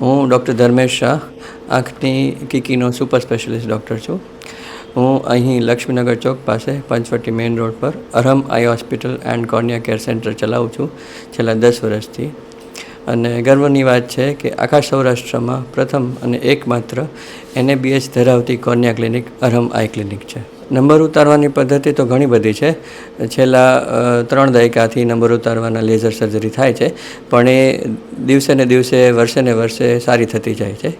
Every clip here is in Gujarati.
હું ડૉક્ટર ધર્મેશ શાહ, આંખની કીકીનો સુપર સ્પેશિયલિસ્ટ ડૉક્ટર છું. હું અહીં લક્ષ્મીનગર ચોક પાસે પંચવટી મેઇન રોડ પર Arham eye hospital and cornea care centre ચલાવું છું, છેલ્લા દસ વર્ષથી. અને ગર્વની વાત છે કે આખા સૌરાષ્ટ્રમાં પ્રથમ અને એકમાત્ર એનએબીએચ ધરાવતી cornea clinic Arham eye clinic છે. નંબર ઉતારવાની પદ્ધતિ તો ઘણી બધી છે. છેલ્લા ત્રણ દાયકાથી નંબર ઉતારવાના લેઝર સર્જરી થાય છે, પણ એ દિવસે ને દિવસે, વર્ષે ને વર્ષે સારી થતી જાય છે.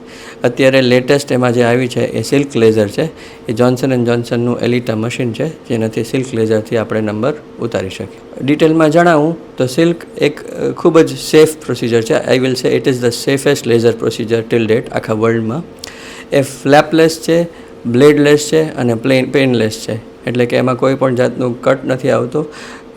અત્યારે લેટેસ્ટ એમાં જે આવી છે એ સિલ્ક લેઝર છે. એ જોન્સન એન્ડ જોન્સનનું એલિટા મશીન છે, જેનાથી સિલ્ક લેઝરથી આપણે નંબર ઉતારી શકીએ. ડિટેલમાં જણાવું તો સિલ્ક એક ખૂબ જ સેફ પ્રોસિજર છે. I will say it is the safest laser procedure till date આખા વર્લ્ડમાં એ ફ્લેપલેસ છે બ્લેડલેસ છે અને પ્લેન પેનલેસ છે. એટલે કે એમાં કોઈ પણ જાતનું કટ નથી આવતો,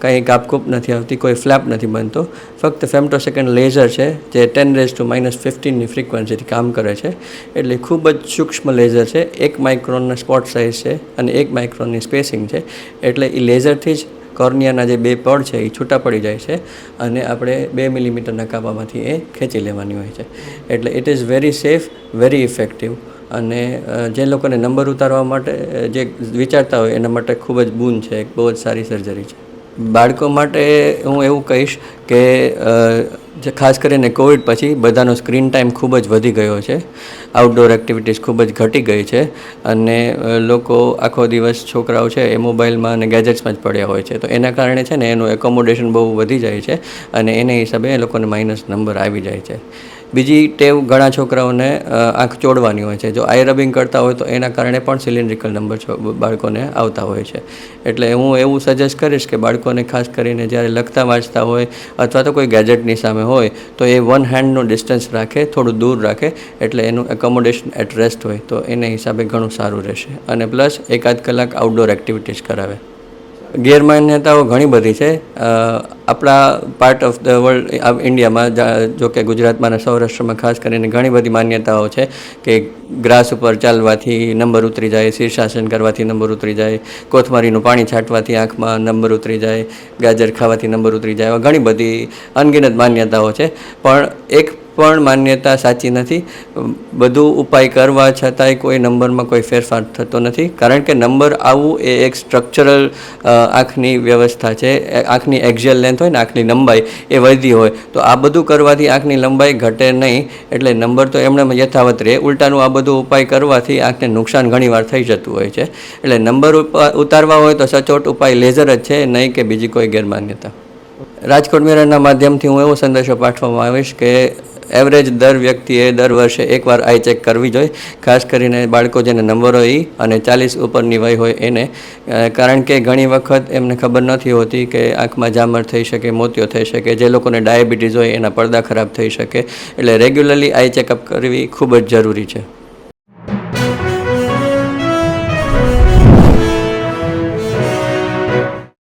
કંઈ કાપકૂપ નથી આવતી, કોઈ ફ્લેપ નથી બનતો. ફક્ત ફેમટો સેકન્ડ લેઝર છે, જે ટેન રેઝ ટુ માઇનસ ફિફ્ટીનની ફ્રિકવન્સીથી કામ કરે છે. એટલે ખૂબ જ સૂક્ષ્મ લેઝર છે, એક માઇક્રોનના સ્પોટ સાઇઝ છે અને એક માઇક્રોનની સ્પેસિંગ છે. એટલે એ લેઝરથી જ કોર્નિયાના જે બે પડ છે એ છૂટા પડી જાય છે અને આપણે બે મિલીમીટરના કાપામાંથી એ ખેંચી લેવાની હોય છે. એટલે it is very safe very effective અને જે લોકોને નંબર ઉતારવા માટે જે વિચારતા હોય, એના માટે ખૂબ જ બૂન છે, એક બહુ જ સારી સર્જરી છે. બાળકો માટે હું એવું કહીશ કે જે ખાસ કરીને કોવિડ પછી બધાનો સ્ક્રીન ટાઈમ ખૂબ જ વધી ગયો છે. આઉટડોર એક્ટિવિટીઝ ખૂબ જ ઘટી ગઈ છે અને લોકો આખો દિવસ છોકરાઓ છે એ મોબાઈલમાં અને ગેજેટ્સમાં જ પડ્યા હોય છે. તો એના કારણે છે ને, એનું એકોમોડેશન બહુ વધી જાય છે અને એને હિસાબે એ લોકોને માઇનસ નંબર આવી જાય છે. બીજી ટેવ ઘણા છોકરાઓને આંખ ચોડવાની હોય છે. જો આઈ રબિંગ કરતા હોય તો એના કારણે પણ સિલિન્ડ્રિકલ નંબર બાળકોને આવતા હોય છે. એટલે હું એવું સજેસ્ટ કરીશ કે બાળકોને ખાસ કરીને જ્યારે લખતા વાંચતા હોય અથવા તો કોઈ ગેજેટની સામે હોય, તો એ વન હેન્ડનું ડિસ્ટન્સ રાખે, થોડું દૂર રાખે, એટલે એનું એકોમોડેશન એટ રેસ્ટ હોય, તો એને હિસાબે ઘણું સારું રહેશે. અને પ્લસ એકાદ કલાક આઉટડોર એક્ટિવિટીઝ કરાવે. ગેરમાન્યતાઓ ઘણી બધી છે. આપણા પાર્ટ ઓફ ધ વર્લ્ડ ઇન્ડિયામાં જા- કે ગુજરાતમાં અને સૌરાષ્ટ્રમાં ખાસ કરીને ઘણી બધી માન્યતાઓ છે કે ગ્રાસ ઉપર ચાલવાથી નંબર ઉતરી જાય, શીર્ષાસન કરવાથી નંબર ઉતરી જાય, કોથમરીનું પાણી છાંટવાથી આંખમાં નંબર ઉતરી જાય, ગાજર ખાવાથી નંબર ઉતરી જાય ઘણી બધી અનગિનત માન્યતાઓ છે. પણ એક પણ માન્યતા સાચી નથી. બધું ઉપાય કરવા છતાંય કોઈ નંબરમાં કોઈ ફેરફાર થતો નથી. કારણ કે નંબર આવવું એ એક સ્ટ્રક્ચરલ આંખની વ્યવસ્થા છે. આંખની એક્ઝિયલ લેન્થ હોય ને આંખની લંબાઈ એ વધી હોય. તો આ બધું કરવાથી આંખની લંબાઈ ઘટે નહીં. એટલે નંબર તો એમણે યથાવત રહે. ઉલટાનું આ બધું ઉપાય કરવાથી આંખને નુકસાન ઘણીવાર થઈ જતું હોય છે. એટલે નંબર ઉતારવા હોય તો સચોટ ઉપાય લેઝર જ છે, નહીં કે બીજી કોઈ ગેરમાન્યતા. રાજકોટ મિરરના માધ્યમથી હું એવો સંદેશો પાઠવવામાં આવીશ કે એવરેજ દર વ્યક્તિએ દર વર્ષે એકવાર આઈ ચેક કરવી જોઈએ. ખાસ કરીને બાળકો જેને નંબર હોય અને ચાલીસ ઉપરની વય હોય એને કારણ કે ઘણી વખત એમને ખબર નથી હોતી કે આંખમાં જામર થઈ શકે, મોતિયો થઈ શકે, જે લોકોને ડાયાબિટીસ હોય એના પડદા ખરાબ થઈ શકે. એટલે રેગ્યુલરલી આઈ ચેકઅપ કરવી ખૂબ જ જરૂરી છે.